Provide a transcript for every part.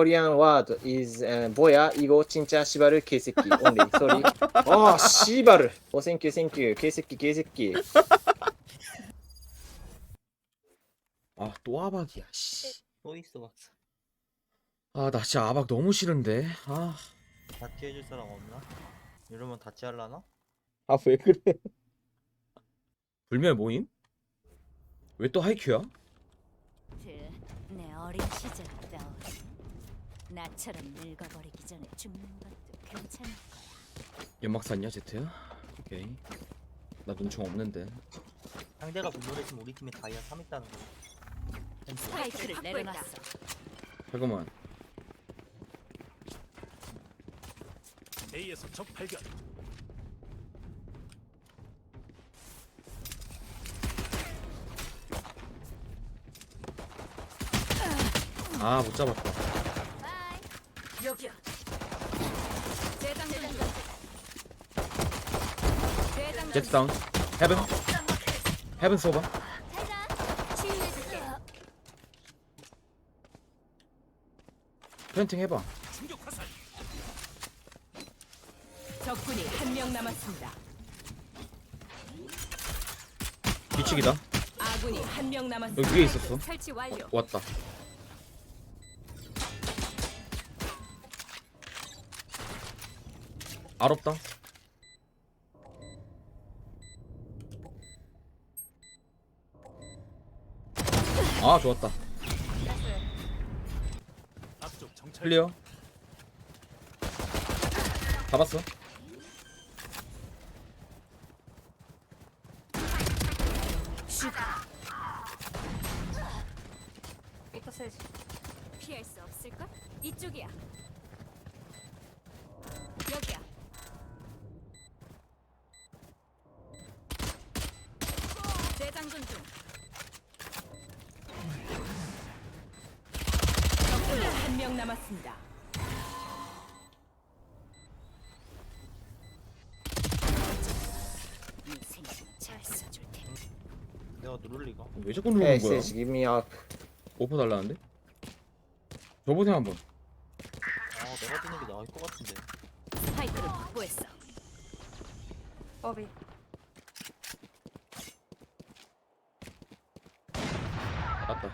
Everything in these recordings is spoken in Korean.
Korean word is uh, 뭐야? 이거 진짜 씨발을 개새끼. only. sorry. 아, 씨발을. 어, thank you, thank you. 개새끼, 개새끼. 아또 아박이야 씨. 또 있어 박사. 아 나 진짜 아박 너무 싫은데. 아. 다치 해줄 사람 없나? 이러면 다치 할라나? 아 왜 그래? 불멸 모임? 왜 또 하이큐야? 그 내 어린 시절 나처럼 늙어버리기 전에 죽는 것도 괜찮을 거야 연막 샀냐 제트야? 오케이. 나 눈총 없는데. 상대가 분노했으면 우리 팀에 다이아 3 있다는 거. 스파이크를 내려놨어 잠깐만. A에서 적 발견. 아 못 잡았다. 여기야 재장전 재장전 제트 다운. 헤븐. 헤븐 쏘봐. 치유해줄게 플랜팅 해봐. 적군이 한 명 남았습니다. 뒤치기다. 아군이 한 명 남았습니다. 여기 위에 있었어. 설치 완료 왔다. 알없다. 아 좋았다. 클리어. 잡았어. 이쪽이야 장전 중 적군이 한명 남았습니다. 인생 잘 써줄 테니 내가 누를 리가? 왜 자꾸 누르는 거야? sis, give me up. 오퍼 달라는데? 저보세요 한번. 아 내가 뛰는 게 나을 것 같은데. 스파이크를 확보했어 맞다.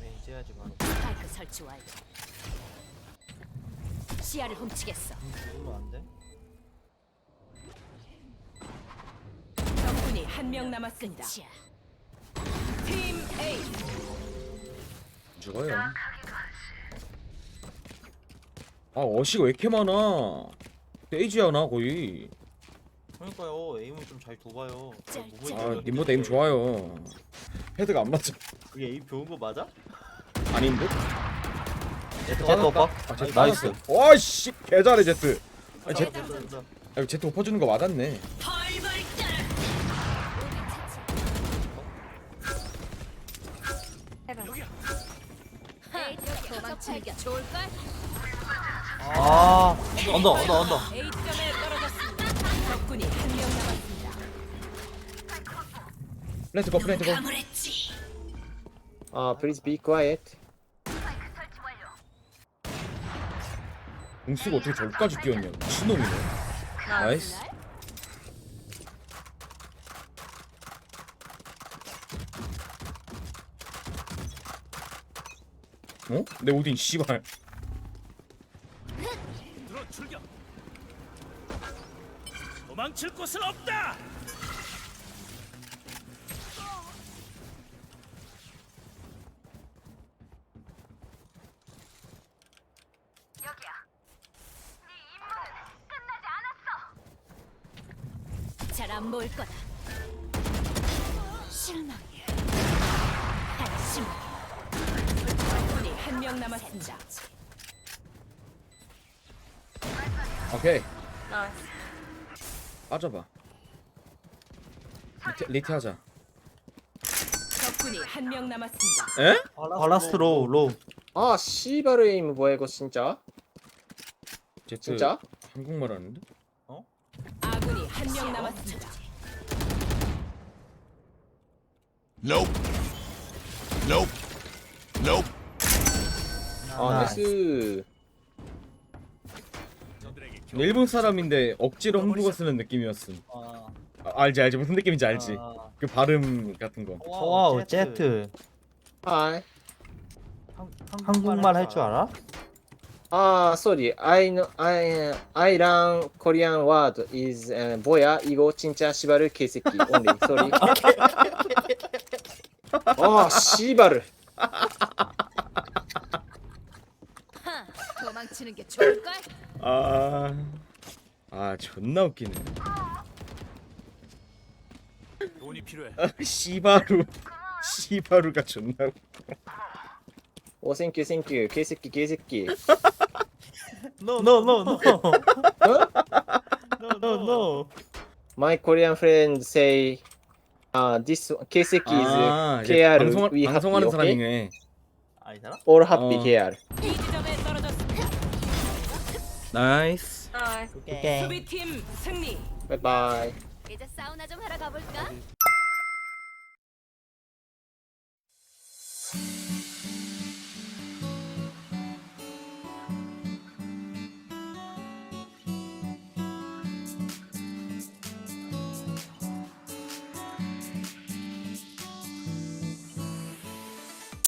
네 이제 해야지 바로. 스파이크 설치 완료 시야를 훔치겠어 누르면 안 돼? 적군이 한 명 남았습니다. 팀 A 죽어요. 아 어시가 왜 이렇게 많아? 세이지야 나 거의. 그러니까요 에임을 좀 잘 둬봐요. 아좀 님보다 에임 좋아요. 헤드가 안 맞죠? 그게 에임 좋은 거 맞아? 아닌데? 제트 제트 오빠. 아 제트 나이스. 와씨 개 잘해 제트. 아 제트 제트. 아, 제트 오퍼 주는 거 맞았네. 좋을걸? 아 언더 언더 언더. 플랜트 거 플랜트 거. Uh, please be quiet. 공수가 어떻게 저기까지 뛰었냐? 미친놈이네. 나이스. 어? 내 오딘 씨발. 들어 출격. 도망칠 곳은 없다. 잘안 보일 거다 실망이야 한심 적군이 한 명 남았습니다. 오케이. 빠져봐. 리트, 리트 하자. 적군이 한 명 남았습니다. 에? 발라스트 로우 로우. 아, 씨발 에임 뭐야 이거 진짜? 제트 진짜? 한국말 하는데? 한 명 남았습니다. Nope. 아 나이스 저들에게 일본 사람인데 억지로 한국어 쓰는 느낌이었음. 아, 아, 알지 알지 무슨 느낌인지 알지. 아. 그 발음 같은 거. 와우 제트 하이 한국말 할 줄 알아? 아 sorry I know I I learn Korean word is uh, 뭐야 이거 진짜 씨발을 개새끼 only sorry 아 씨발을 하, 도망치는 게 좋을걸? 아, 아 존나 웃기네. 돈이 필요해. 아, 씨바루, 씨바루가 존나. 웃- 오 땡큐 땡큐 개새끼 개새끼 No, no, no, no. no, no, no. My Korean friend say uh, this 개새끼 아, is 이게 KR 방송하- we happy 방송하는 okay? 사람이네. 아, 이 사람? all happy 어. KR A 지점에 떨어졌습니다. 나이스. 오케이. 수비팀 승리. bye bye 이제 사우나 좀 하러 가볼까?